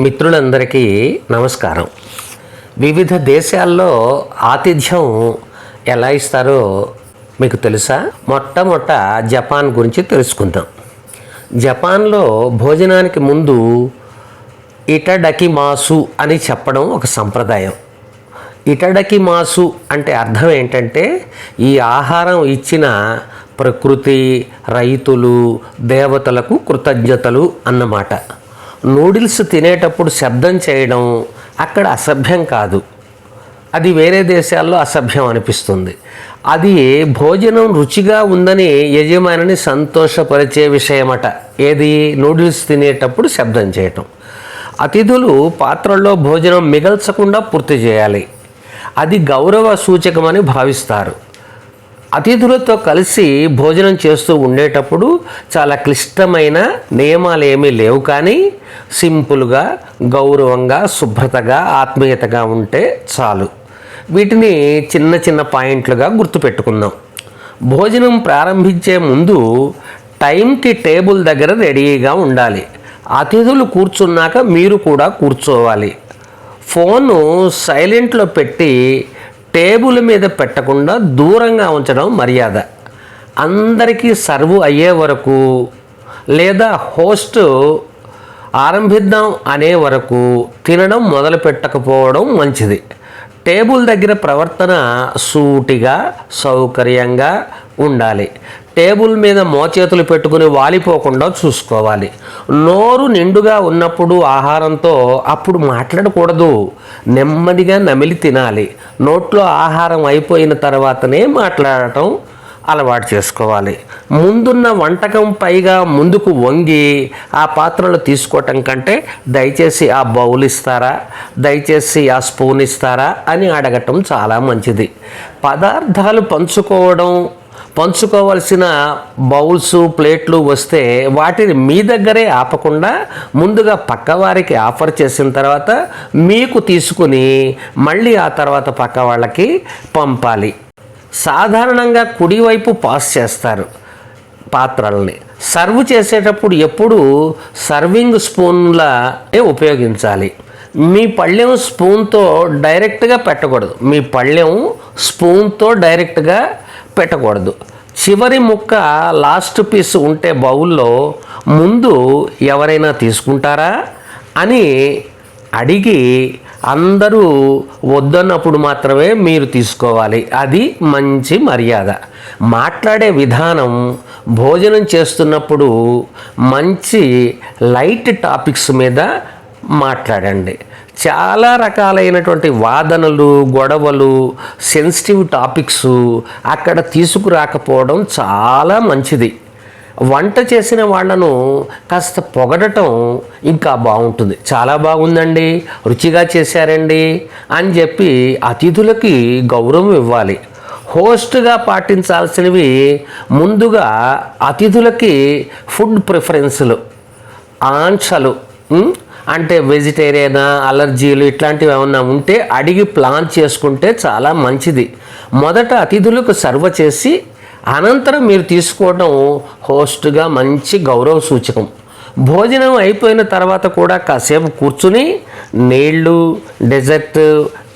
మిత్రులందరికీ నమస్కారం. వివిధ దేశాల్లో ఆతిథ్యం ఎలా ఇస్తారో మీకు తెలుసా? మొట్టమొట్ట జపాన్ గురించి తెలుసుకుందాం. జపాన్లో భోజనానికి ముందు ఇటడకి మాసు అని చెప్పడం ఒక సంప్రదాయం. ఇటడకి మాసు అంటే అర్థం ఏంటంటే ఈ ఆహారం ఇచ్చిన ప్రకృతి రైతులు దేవతలకు కృతజ్ఞతలు అన్నమాట. నూడిల్స్ తినేటప్పుడు శబ్దం చేయడం అక్కడ అసభ్యం కాదు. అది వేరే దేశాల్లో అసభ్యం అనిపిస్తుంది. అది భోజనం రుచిగా ఉందని యజమానిని సంతోషపరిచే విషయమట. ఏది? నూడిల్స్ తినేటప్పుడు శబ్దం చేయటం. అతిథులు పాత్రల్లో భోజనం మిగల్చకుండా పూర్తి చేయాలి. అది గౌరవ సూచకమని భావిస్తారు. అతిథులతో కలిసి భోజనం చేస్తూ ఉండేటప్పుడు చాలా క్లిష్టమైన నియమాలు ఏమీ లేవు కానీ సింపుల్గా గౌరవంగా శుభ్రతగా ఆత్మీయతగా ఉంటే చాలు. వీటిని చిన్న చిన్న పాయింట్లుగా గుర్తుపెట్టుకుందాం. భోజనం ప్రారంభించే ముందు టైంకి టేబుల్ దగ్గర రెడీగా ఉండాలి. అతిథులు కూర్చున్నాక మీరు కూడా కూర్చోవాలి. ఫోను సైలెంట్లో పెట్టి టేబుల్ మీద పెట్టకుండా దూరంగా ఉంచడం మర్యాద. అందరికీ సర్వ్ అయ్యే వరకు లేదా హోస్ట్ ఆరంభిద్దాం అనే వరకు తినడం మొదలు పెట్టకపోవడం మంచిది. టేబుల్ దగ్గర ప్రవర్తన సూటిగా సౌకర్యంగా ఉండాలి. టేబుల్ మీద మోచేతులు పెట్టుకుని వాలిపోకుండా చూసుకోవాలి. నోరు నిండుగా ఉన్నప్పుడు ఆహారంతో అప్పుడు మాట్లాడకూడదు. నెమ్మదిగా నమిలి తినాలి. నోట్లో ఆహారం అయిపోయిన తర్వాతనే మాట్లాడటం అలవాటు చేసుకోవాలి. ముందున్న వంటకం పైగా ముందుకు వంగి ఆ పాత్రలు తీసుకోవటం కంటే దయచేసి ఆ బౌల్ ఇస్తారా? దయచేసి ఆ స్పూన్ ఇస్తారా? అని అడగటం చాలా మంచిది. పదార్థాలు పంచుకోవడం పంచుకోవాల్సిన బౌల్స్ ప్లేట్లు వస్తే వాటిని మీ దగ్గరే ఆపకుండా ముందుగా పక్కవారికి ఆఫర్ చేసిన తర్వాత మీకు తీసుకుని మళ్ళీ ఆ తర్వాత పక్క వాళ్ళకి పంపాలి. సాధారణంగా కుడివైపు పాస్ చేస్తారు పాత్రల్ని. సర్వ్ చేసేటప్పుడు ఎప్పుడు సర్వింగ్ స్పూన్లనే ఉపయోగించాలి. మీ పళ్ళెం స్పూన్తో డైరెక్ట్గా పెట్టకూడదు. మీ పళ్ళెం స్పూన్తో డైరెక్ట్గా పెట్టకూడదు. చివరి ముక్క లాస్ట్ పీస్ ఉంటే బౌల్లో ముందు ఎవరైనా తీసుకుంటారా అని అడిగి అందరూ వద్దన్నప్పుడు మాత్రమే మీరు తీసుకోవాలి. అది మంచి మర్యాద. మాట్లాడే విధానం భోజనం చేస్తున్నప్పుడు మంచి లైట్ టాపిక్స్ మీద మాట్లాడండి. చాలా రకాలైనటువంటి వాదనలు గొడవలు సెన్సిటివ్ టాపిక్స్ అక్కడ తీసుకురాకపోవడం చాలా మంచిది. వంట చేసిన వాళ్ళను కాస్త పొగడటం ఇంకా బాగుంటుంది. చాలా బాగుందండి రుచిగా చేశారండి అని చెప్పి అతిథులకి గౌరవం ఇవ్వాలి. హోస్ట్గా పాటించాల్సినవి ముందుగా అతిథులకి ఫుడ్ ప్రిఫరెన్సులు ఆంక్షలు అంటే వెజిటేరియనా అలర్జీలు ఇట్లాంటివి ఏమన్నా ఉంటే అడిగి ప్లాన్ చేసుకుంటే చాలా మంచిది. మొదట అతిథులకు సర్వ చేసి అనంతరం మీరు తీసుకోవడం హోస్ట్గా మంచి గౌరవ సూచకం. భోజనం అయిపోయిన తర్వాత కూడా కాసేపు కూర్చుని నీళ్ళు డెజర్ట్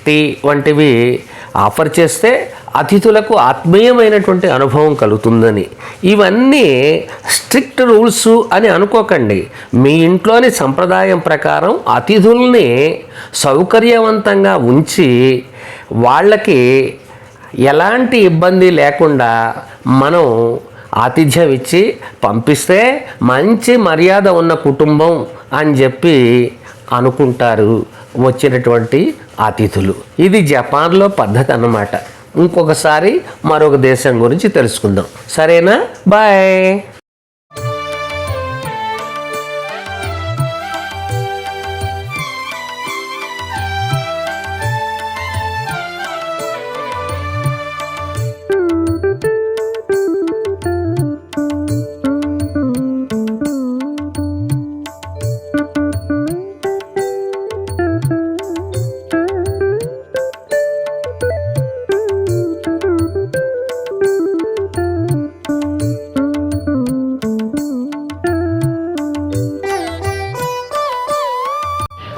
టీ వంటివి ఆఫర్ చేస్తే అతిథులకు ఆత్మీయమైనటువంటి అనుభవం కలుగుతుందని. ఇవన్నీ స్ట్రిక్ట్ రూల్స్ అని అనుకోకండి. మీ ఇంట్లోని సంప్రదాయం ప్రకారం అతిథుల్ని సౌకర్యవంతంగా ఉంచి వాళ్ళకి ఎలాంటి ఇబ్బంది లేకుండా మనం ఆతిథ్యం ఇచ్చి పంపిస్తే మంచి మర్యాద ఉన్న కుటుంబం అని చెప్పి అనుకుంటారు వచ్చినటువంటి అతిథులు. ఇది జపాన్లో పద్ధతి అన్నమాట. ఇంకొకసారి మరొక దేశం గురించి తెలుసుకుందాం. సరేనా? బాయ్.